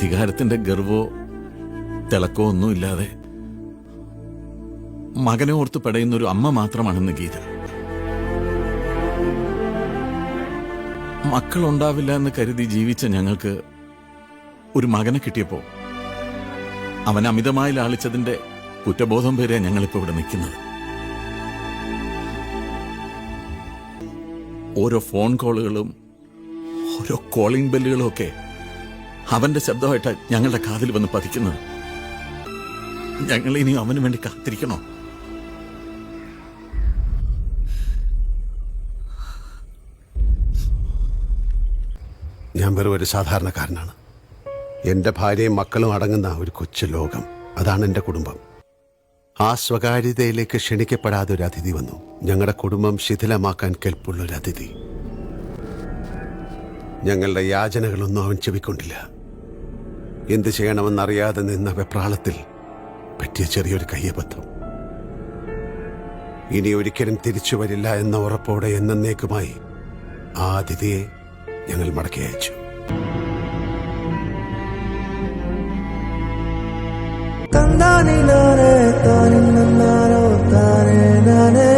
അധികാരത്തിന്റെ ഗർവോ തിളക്കോ ഒന്നുമില്ലാതെ മകനെ ഓർത്ത് പെടയുന്ന ഒരു അമ്മ മാത്രമാണെന്ന് ഗീത. മക്കളുണ്ടാവില്ല എന്ന് കരുതി ജീവിച്ച ഞങ്ങൾക്ക് ഒരു മകനെ കിട്ടിയപ്പോ അവൻ അമിതമായി ലാളിച്ചതിന്റെ കുറ്റബോധം പേരെ ഞങ്ങളിപ്പോ ഇവിടെ നിൽക്കുന്നത്. ഓരോ ഫോൺ കോളുകളും ഓരോ കോളിംഗ് ബെല്ലുകളും ഒക്കെ അവന്റെ ശബ്ദമായിട്ട് ഞങ്ങളുടെ കാതിൽ വന്ന് പതിക്കുന്നത്. ഞങ്ങൾ ഇനി അവന് വേണ്ടി കാത്തിരിക്കണോ? ഞാൻ വെറും ഒരു സാധാരണക്കാരനാണ്. എന്റെ ഭാര്യയും മക്കളും അടങ്ങുന്ന ഒരു കൊച്ചു ലോകം. അതാണ് എന്റെ കുടുംബം. ആ സ്വകാര്യതയിലേക്ക് ക്ഷണിക്കപ്പെടാതെ ഒരു അതിഥി വന്നു. ഞങ്ങളുടെ കുടുംബം ശിഥിലമാക്കാൻ കെൽപ്പുള്ള ഒരു അതിഥി ഞങ്ങളുടെ യാചനകളൊന്നും അവൻ ചെവിക്കൊണ്ടില്ല. എന്ത് ചെയ്യണമെന്നറിയാതെ നിന്ന വെപ്രാളത്തിൽ പറ്റിയ ചെറിയൊരു കയ്യബദ്ധം. ഇനി ഒരിക്കലും തിരിച്ചു വരില്ല എന്ന ഉറപ്പോടെ എന്നേക്കുമായി ആ അതിഥിയെ ഞങ്ങൾ മടക്കി അയച്ചു. താനെ